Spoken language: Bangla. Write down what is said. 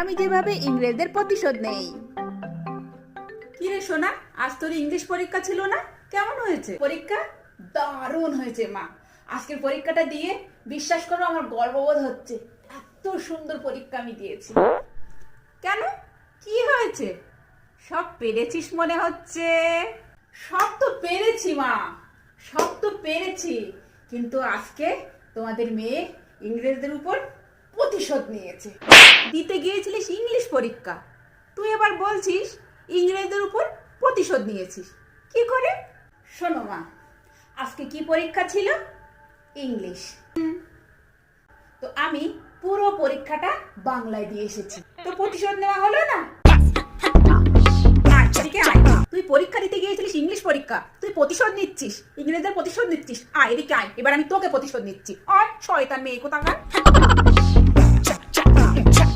আমি যেভাবে ইংরেজদের প্রতিশোধ নেই। কি রে সোনা আজ তোর ইংলিশ পরীক্ষা ছিল না? কেমন হয়েছে? পরীক্ষা দারুণ হয়েছে মা। আজকের পরীক্ষাটা দিয়ে বিশ্বাস করো আমার গর্ববোধ হচ্ছে। এত সুন্দর পরীক্ষা আমি দিয়েছি। কেন? কি হয়েছে? সব পেরেছিস মনে হচ্ছে? সব তো পেরেছি মা। সব তো পেরেছি। কিন্তু আজকে তোমাদের মেয়ে ইংরেজদের উপর প্রতিশোধ নিয়েছে। দিতে গিয়েছিলিস ইংলিশ পরীক্ষা। তুই এবার বলছিস ইংরেজদের উপর প্রতিশোধ নিয়েছিস। কি করে? শোনো মা, আজকে কি পরীক্ষা ছিল? ইংলিশ। তো আমি পুরো পরীক্ষাটা বাংলায় দিয়ে এসেছি। তো প্রতিশোধ নেওয়া হলো না। তুই পরীক্ষা দিতে গিয়েছিলিস ইংলিশ পরীক্ষা। তুই প্রতিশোধ নিচ্ছিস, ইংরেজদের প্রতিশোধ নিচ্ছিস। আয়, এদিকে আয়। এবার আমি তোকে প্রতিশোধ নিচ্ছি। আয়, শয়তান মেয়ে কোথাকার?